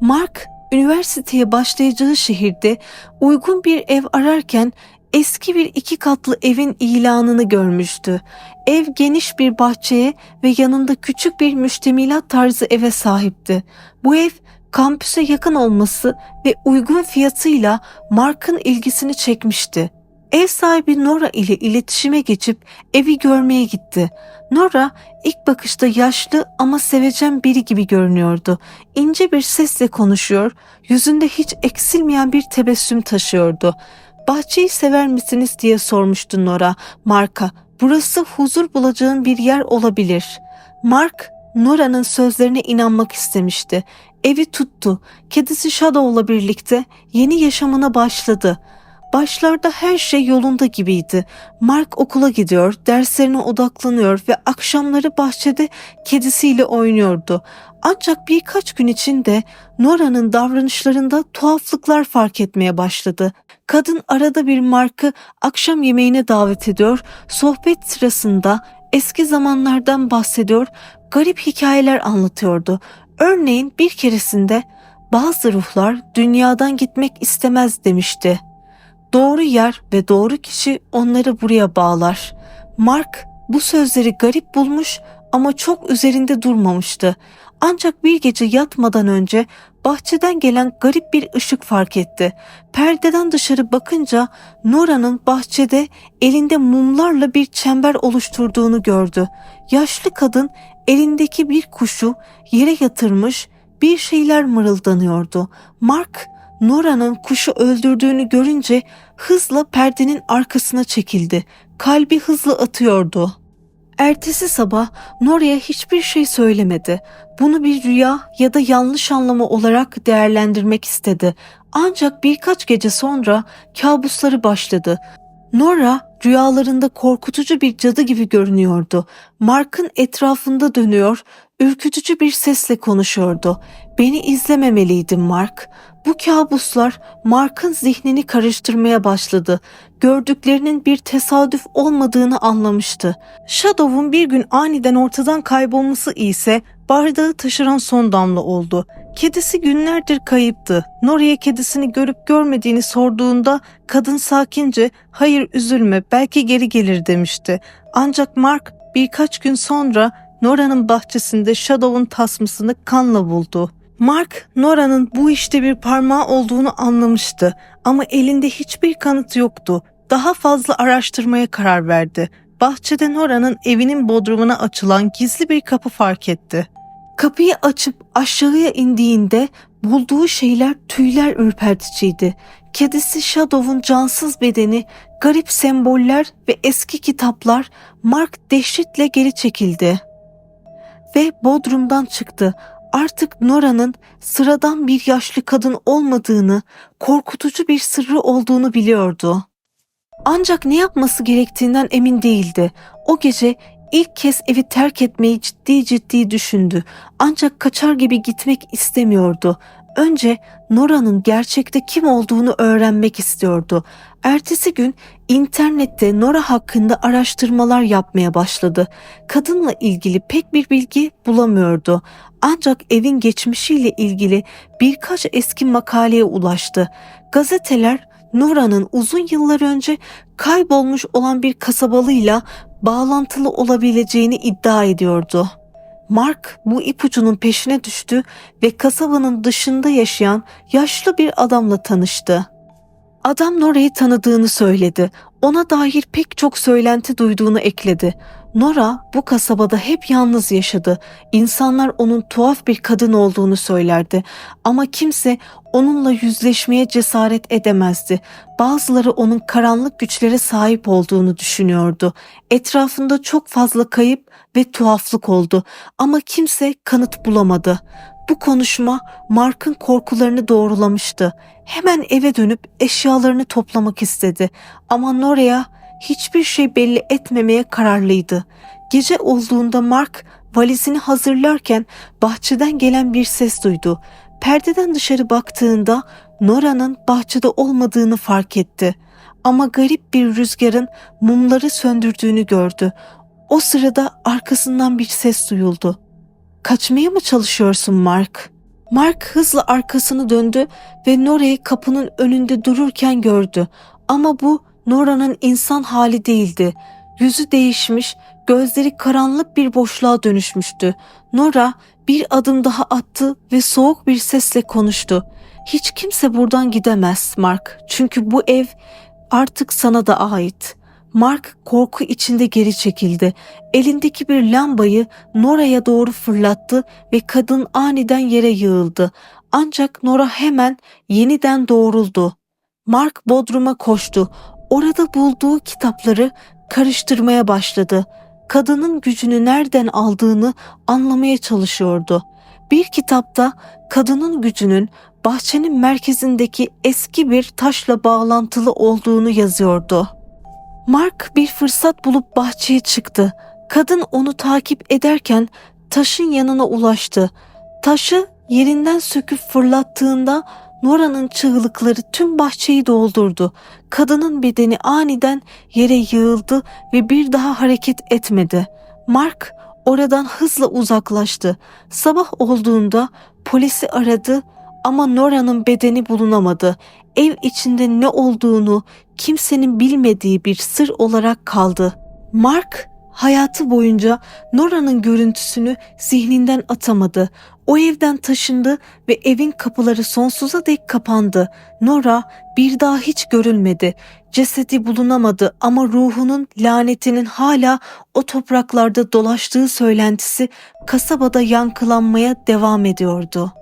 Mark, üniversiteye başlayacağı şehirde uygun bir ev ararken eski bir iki katlı evin ilanını görmüştü. Ev geniş bir bahçeye ve yanında küçük bir müştemilat tarzı eve sahipti. Bu ev kampüse yakın olması ve uygun fiyatıyla Mark'ın ilgisini çekmişti. Ev sahibi Nora ile iletişime geçip evi görmeye gitti. Nora ilk bakışta yaşlı ama sevecen biri gibi görünüyordu. İnce bir sesle konuşuyor, yüzünde hiç eksilmeyen bir tebessüm taşıyordu. Bahçeyi sever misiniz diye sormuştu Nora Mark'a. Burası huzur bulacağın bir yer olabilir. Mark, Nora'nın sözlerine inanmak istemişti. Evi tuttu. Kedisi Shadow'la birlikte yeni yaşamına başladı. Başlarda her şey yolunda gibiydi. Mark okula gidiyor, derslerine odaklanıyor ve akşamları bahçede kedisiyle oynuyordu. Ancak birkaç gün içinde Nora'nın davranışlarında tuhaflıklar fark etmeye başladı. Kadın arada bir Mark'ı akşam yemeğine davet ediyor, sohbet sırasında eski zamanlardan bahsediyor, garip hikayeler anlatıyordu. Örneğin bir keresinde bazı ruhlar dünyadan gitmek istemez demişti. Doğru yer ve doğru kişi onları buraya bağlar. Mark bu sözleri garip bulmuş ama çok üzerinde durmamıştı. Ancak bir gece yatmadan önce bahçeden gelen garip bir ışık fark etti. Perdeden dışarı bakınca Nora'nın bahçede elinde mumlarla bir çember oluşturduğunu gördü. Yaşlı kadın elindeki bir kuşu yere yatırmış bir şeyler mırıldanıyordu. Mark Nora'nın kuşu öldürdüğünü görünce hızla perdenin arkasına çekildi. Kalbi hızlı atıyordu. Ertesi sabah Nora'ya hiçbir şey söylemedi. Bunu bir rüya ya da yanlış anlama olarak değerlendirmek istedi. Ancak birkaç gece sonra kabusları başladı. Nora rüyalarında korkutucu bir cadı gibi görünüyordu. Mark'ın etrafında dönüyor, ürkütücü bir sesle konuşuyordu. Beni izlememeliydin Mark. Bu kabuslar Mark'ın zihnini karıştırmaya başladı. Gördüklerinin bir tesadüf olmadığını anlamıştı. Shadow'un bir gün aniden ortadan kaybolması ise bardağı taşıran son damla oldu. Kedisi günlerdir kayıptı. Nora'ya kedisini görüp görmediğini sorduğunda kadın sakince hayır üzülme belki geri gelir demişti. Ancak Mark birkaç gün sonra Nora'nın bahçesinde Shadow'un tasmasını kanla buldu. Mark, Nora'nın bu işte bir parmağı olduğunu anlamıştı ama elinde hiçbir kanıt yoktu. Daha fazla araştırmaya karar verdi. Bahçede Nora'nın evinin bodrumuna açılan gizli bir kapı fark etti. Kapıyı açıp aşağıya indiğinde bulduğu şeyler tüyler ürperticiydi. Kedisi Shadow'un cansız bedeni, garip semboller ve eski kitaplar Mark dehşetle geri çekildi. Ve bodrumdan çıktı. Artık Nora'nın sıradan bir yaşlı kadın olmadığını, korkutucu bir sırrı olduğunu biliyordu. Ancak ne yapması gerektiğinden emin değildi. O gece ilk kez evi terk etmeyi ciddi ciddi düşündü. Ancak kaçar gibi gitmek istemiyordu. Önce Nora'nın gerçekte kim olduğunu öğrenmek istiyordu. Ertesi gün internette Nora hakkında araştırmalar yapmaya başladı. Kadınla ilgili pek bir bilgi bulamıyordu. Ancak evin geçmişiyle ilgili birkaç eski makaleye ulaştı. Gazeteler Nora'nın uzun yıllar önce kaybolmuş olan bir kasabalıyla bağlantılı olabileceğini iddia ediyordu. Mark bu ipucunun peşine düştü ve kasabanın dışında yaşayan yaşlı bir adamla tanıştı. Adam Nora'yı tanıdığını söyledi. Ona dair pek çok söylenti duyduğunu ekledi. Nora bu kasabada hep yalnız yaşadı. İnsanlar onun tuhaf bir kadın olduğunu söylerdi. Ama kimse onunla yüzleşmeye cesaret edemezdi. Bazıları onun karanlık güçlere sahip olduğunu düşünüyordu. Etrafında çok fazla kayıp ve tuhaflık oldu ama kimse kanıt bulamadı. Bu konuşma Mark'ın korkularını doğrulamıştı. Hemen eve dönüp eşyalarını toplamak istedi. Ama Nora'ya hiçbir şey belli etmemeye kararlıydı. Gece olduğunda Mark valizini hazırlarken bahçeden gelen bir ses duydu. Perdeden dışarı baktığında Nora'nın bahçede olmadığını fark etti. Ama garip bir rüzgarın mumları söndürdüğünü gördü. O sırada arkasından bir ses duyuldu. Kaçmaya mı çalışıyorsun Mark? Mark hızla arkasını döndü ve Nora'yı kapının önünde dururken gördü. Ama bu Nora'nın insan hali değildi. Yüzü değişmiş, gözleri karanlık bir boşluğa dönüşmüştü. Nora bir adım daha attı ve soğuk bir sesle konuştu. Hiç kimse buradan gidemez Mark. Çünkü bu ev artık sana da ait. Mark korku içinde geri çekildi. Elindeki bir lambayı Nora'ya doğru fırlattı ve kadın aniden yere yığıldı. Ancak Nora hemen yeniden doğruldu. Mark Bodrum'a koştu. Orada bulduğu kitapları karıştırmaya başladı. Kadının gücünü nereden aldığını anlamaya çalışıyordu. Bir kitapta kadının gücünün bahçenin merkezindeki eski bir taşla bağlantılı olduğunu yazıyordu. Mark bir fırsat bulup bahçeye çıktı. Kadın onu takip ederken taşın yanına ulaştı. Taşı yerinden söküp fırlattığında Nora'nın çığlıkları tüm bahçeyi doldurdu. Kadının bedeni aniden yere yığıldı ve bir daha hareket etmedi. Mark oradan hızla uzaklaştı. Sabah olduğunda polisi aradı ama Nora'nın bedeni bulunamadı. Ev içinde ne olduğunu kimsenin bilmediği bir sır olarak kaldı. Mark hayatı boyunca Nora'nın görüntüsünü zihninden atamadı. O evden taşındı ve evin kapıları sonsuza dek kapandı. Nora bir daha hiç görülmedi. Cesedi bulunamadı ama ruhunun lanetinin hala o topraklarda dolaştığı söylentisi kasabada yankılanmaya devam ediyordu.